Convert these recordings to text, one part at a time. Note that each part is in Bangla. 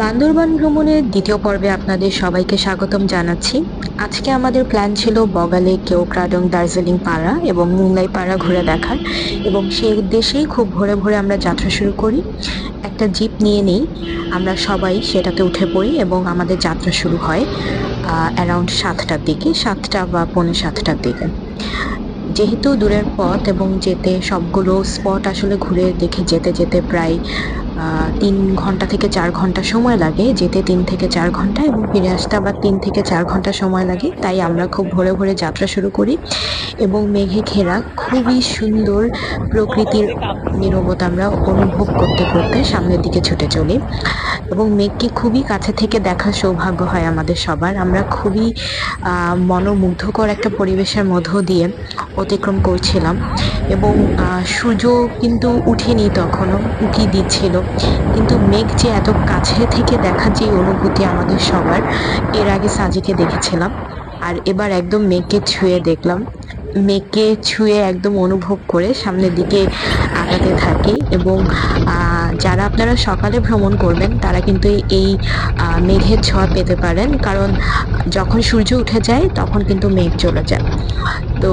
বান্দরবান ভ্রমণের দ্বিতীয় পর্বে আপনাদের সবাইকে স্বাগতম জানাচ্ছি। আজকে আমাদের প্ল্যান ছিল বগালে কেওক্রাডং দার্জিলিং পাড়া এবং মুম্বাই পাড়া ঘুরে দেখার এবং সেই উদ্দেশ্যেই খুব ভোরে ভোরে আমরা যাত্রা শুরু করি। একটা জিপ নিয়ে নেই, আমরা সবাই সেটাতে উঠে পড়ি এবং আমাদের যাত্রা শুরু হয় অ্যারাউন্ড সাতটার দিকে, সাতটা বা পৌনে সাতটার দিকে। যেহেতু দূরের পথ এবং যেতে সবগুলো স্পট আসলে ঘুরে দেখে যেতে যেতে প্রায় তিন ঘণ্টা থেকে চার ঘণ্টা সময় লাগে। যেতে তিন থেকে চার ঘণ্টা এবং ফিরে আসতে আবার তিন থেকে চার ঘণ্টা সময় লাগে। তাই আমরা খুব ভোরে ভোরে যাত্রা শুরু করি এবং মেঘে ঘেরা খুবই সুন্দর প্রকৃতির নীরবতা আমরা অনুভব করতে করতে সামনের দিকে ছুটে চলি। এবং মেঘকে খুবই কাছে থেকে দেখার সৌভাগ্য হয় আমাদের সবার। আমরা খুবই মনোমুগ্ধকর একটা পরিবেশের মধ্য দিয়ে অতিক্রম করছিলাম। এবং সূর্য কিন্তু উঠেনি তখনও, উঁকি দিচ্ছিল। কিন্তু মেঘ যে এত কাছে থেকে দেখার যে অনুভূতি আমাদের সবার, এর আগে সাজিকে দেখেছিলাম। আর এবার একদম মেঘকে ছুঁয়ে দেখলাম। মেঘকে ছুঁয়ে একদম অনুভব করে সামনের দিকে আগাতে থাকি এবং যারা আপনারা সকালে ভ্রমণ করবেন তারা কিন্তু এই মেঘের ছোঁয়া পেতে পারেন। কারণ যখন সূর্য উঠে যায় তখন কিন্তু মেঘ চলে যায়। তো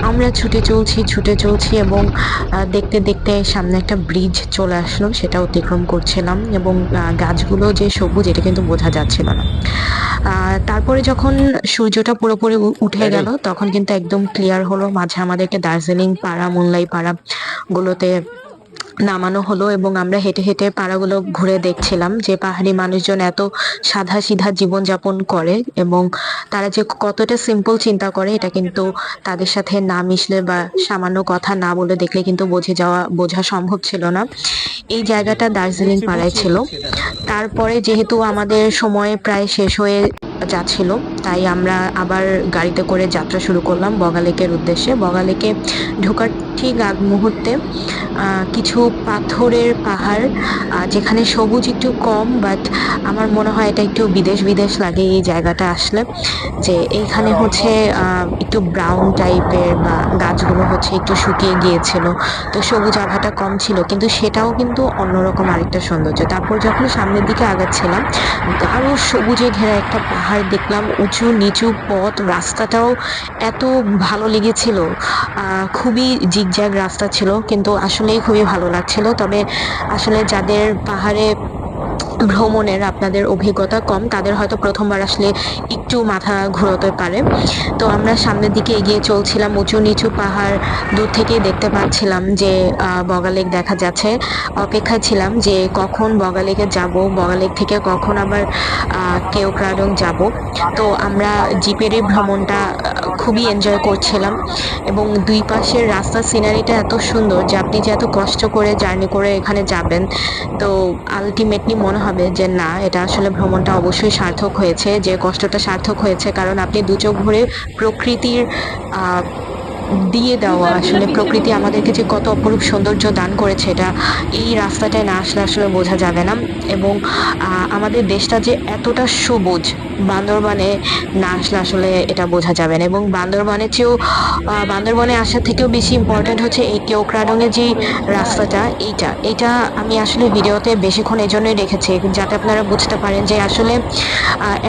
আমরা ছুটে চলছি ছুটে চলছি এবং দেখতে দেখতে সামনে একটা ব্রিজ চলে আসলো সেটা অতিক্রম করছিলাম এবং গাছগুলো যে সবুজ এটা কিন্তু বোঝা যাচ্ছিল না। আহ, তারপরে যখন সূর্যটা পুরোপুরি উঠে গেল তখন কিন্তু একদম ক্লিয়ার হলো মাঝে আমাদেরকে দার্জিলিং পাড়া মুনলাই পাড়া গুলোতে নামানো হলো এবং আমরা হেঁটে হেঁটে পাড়াগুলো ঘুরে দেখছিলাম যে পাহাড়ি মানুষজন এত সাধা সিধা জীবনযাপন করে এবং তারা যে কতটা সিম্পল চিন্তা করে এটা কিন্তু তাদের সাথে না মিশলে বা সামান্য কথা না বলে দেখলে কিন্তু বোঝে যাওয়া, বোঝা সম্ভব ছিল না। এই জায়গাটা দার্জিলিং পাড়ায় ছিল। তারপরে যেহেতু আমাদের সময় প্রায় শেষ হয়ে যাচ্ছিল, তাই আমরা আবার গাড়িতে করে যাত্রা শুরু করলাম বগালেকের উদ্দেশ্যে। বগালেকে ঢোকার ঠিক আগ মুহূর্তে কিছু পাথরের পাহাড় যেখানে সবুজ একটু কম বাট আমার মনে হয় এটা একটু বিদেশ বিদেশ লাগে এই জায়গাটা আসলে, যে এইখানে হচ্ছে একটু ব্রাউন টাইপের বা গাছগুলো হচ্ছে একটু শুকিয়ে গিয়েছিল, তো সবুজ আভাটা কম ছিল, কিন্তু সেটাও কিন্তু অন্যরকম আরেকটা সৌন্দর্য। তারপর যখন সামনের দিকে আগাচ্ছিলাম আরও সবুজে ঘেরা একটা পাহাড় দেখলাম, উঁচু নিচু পথ, রাস্তাটাও এত ভালো লেগেছিল খুবই জিগজ্যাগ রাস্তা ছিল, কিন্তু আসলেই খুবই ভালো লাগছিল। তবে আসলে যাদের পাহাড়ে ভ্রমণের আপনাদের অভিজ্ঞতা কম, তাদের হয়তো প্রথমবার আসলে একটু মাথা ঘুরোতে পারে। তো আমরা সামনের দিকে এগিয়ে চলছিলাম উঁচু নিচু পাহাড় দূর থেকেই দেখতে পাচ্ছিলাম যে বগালেক দেখা যাচ্ছে। অপেক্ষায় ছিলাম যে কখন বগালেকে যাব বগালেক থেকে কখন আবার কেওক্রাডং যাব। তো আমরা জিপেরই ভ্রমণটা খুবই এনজয় করছিলাম। এবং দুই পাশের রাস্তার সিনারিটা এত সুন্দর যে আপনি যে এত কষ্ট করে জার্নি করে এখানে যাবেন, তো আলটিমেটলি মনে হবে যে না, এটা আসলে ভ্রমণটা অবশ্যই সার্থক হয়েছে, যে কষ্টটা সার্থক হয়েছে। কারণ আপনি দু চোখ ভরে প্রকৃতির দিয়ে দেওয়া আসলে প্রকৃতি আমাদেরকে যে কত অপরূপ সৌন্দর্য দান করেছে, এটা এই রাস্তাটায় না আসলে আসলে বোঝা যাবে না। এবং আমাদের দেশটা যে এতটা সবুজ, বান্দরবানে না আসলে আসলে এটা বোঝা যাবে না। এবং বান্দরবানের চেয়েও বান্দরবানে আসার থেকেও বেশি ইম্পর্ট্যান্ট হচ্ছে এই কেওক্রাডংয়ের যে রাস্তাটা, এইটা। এটা আমি আসলে ভিডিওতে বেশিক্ষণ এই জন্যই রেখেছি, যাতে আপনারা বুঝতে পারেন যে আসলে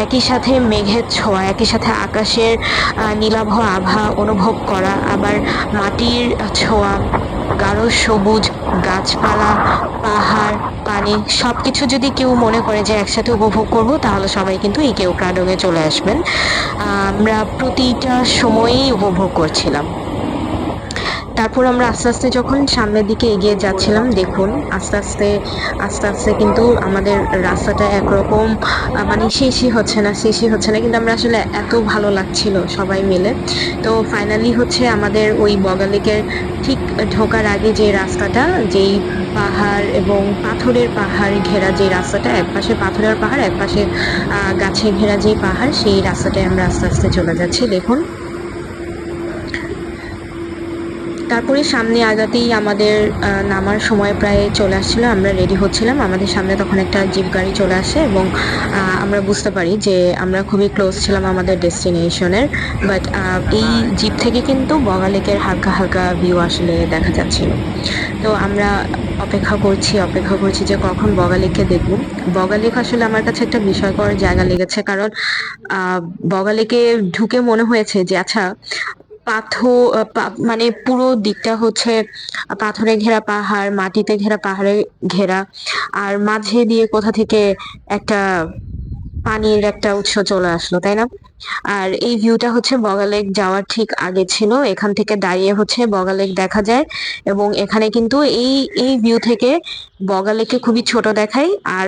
একই সাথে মেঘের ছোঁয়া, একই সাথে আকাশের নীলাভ আভা অনুভব করা আবার মাটির ছোঁয়া, গাঢ় সবুজ গাছপালা, পাহাড়, পানি সব কিছু যদি কেউ মনে করে যে একসাথে উপভোগ করব, তাহলে সবাই কিন্তু এই কেউ চলে আসবেন। আমরা প্রতিটা সময়ই উপভোগ করছিলাম। তারপর আমরা আস্তে আস্তে যখন সামনের দিকে এগিয়ে যাচ্ছিলাম দেখুন আস্তে আস্তে আস্তে আস্তে কিন্তু আমাদের রাস্তাটা একরকম মানে শেষই হচ্ছে না শেষই হচ্ছে না। কিন্তু আমরা আসলে এত ভালো লাগছিল সবাই মিলে। তো ফাইনালি হচ্ছে আমাদের ওই বগালেকের ঠিক ঢোকার আগে যে রাস্তাটা যেই পাহাড় এবং পাথরের পাহাড় ঘেরা যে রাস্তাটা এক পাশে পাথরের পাহাড় এক পাশে আহ, গাছে ঘেরা যে পাহাড় সেই রাস্তাটায় আমরা আস্তে আস্তে চলে যাচ্ছি। দেখুন। তারপরে সামনে আগাতেই আমাদের নামার সময় প্রায় চলে আসছিল, আমরা রেডি হচ্ছিলাম। আমাদের সামনে তখন একটা জিপ গাড়ি চলে আসে এবং আমরা বুঝতে পারি যে আমরা খুবই ক্লোজ ছিলাম আমাদের ডেস্টিনেশনের বাট এই জিপ থেকে কিন্তু বগা লেকের হালকা হালকা ভিউ আসলে দেখা যাচ্ছিল। তো আমরা অপেক্ষা করছি অপেক্ষা করছি যে কখন বগা লেককে দেখব। বগা লেক আসলে আমার কাছে একটা বিষয়কর জায়গা লেগেছে কারণ, আহ, বগা লেকে ঢুকে মনে হয়েছে যে আচ্ছা পাথর মানে পুরো দিকটা হচ্ছে পাথরে ঘেরা পাহাড়, মাটিতে ঘেরা পাহাড়ে ঘেরা। আর মাঝে দিয়ে কোথা থেকে একটা পানির একটা উৎস চলে আসলো, তাই না? আর এই ভিউটা হচ্ছে বগালেক যাওয়ার ঠিক আগে ছিল। এখান থেকে দাঁড়িয়ে হচ্ছে বগালেক দেখা যায়। এবং এখানে কিন্তু এই এই ভিউ থেকে বগালেকে খুবই ছোট দেখায়। আর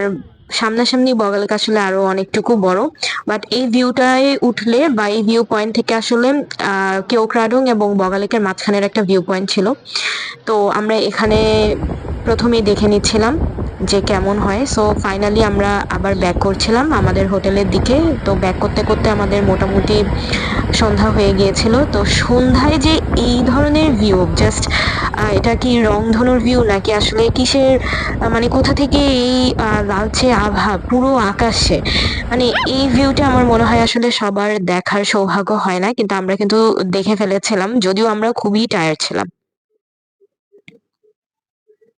সামনাসামনি বগালেক আসলে আরও অনেকটুকু বড় বাট এই ভিউটায় উঠলে বা এই ভিউ পয়েন্ট থেকে আসলে কেওক্রাডং এবং বগালেকের মাঝখানের একটা ভিউ পয়েন্ট ছিল। তো আমরা এখানে প্রথমেই দেখে নিচ্ছিলাম যে কেমন হয়। সো ফাইনালি আমরা আবার ব্যাক করছিলাম আমাদের হোটেলের দিকে। তো ব্যাক করতে করতে আমাদের মোটামুটি সন্ধ্যা হয়ে গিয়েছিল। তো সন্ধ্যায় যে এই ধরনের ভিউ জাস্ট এটা কি রংধনুর ভিউ নাকি আসলে কিসের মানে কোথা থেকে এই লালচে আভা, পুরো আকাশে? মানে এই ভিউটা আমার মনে হয় আসলে সবার দেখার সৌভাগ্য হয় না। কিন্তু আমরা কিন্তু দেখে ফেলেছিলাম, যদিও আমরা খুবই টায়ার্ড ছিলাম।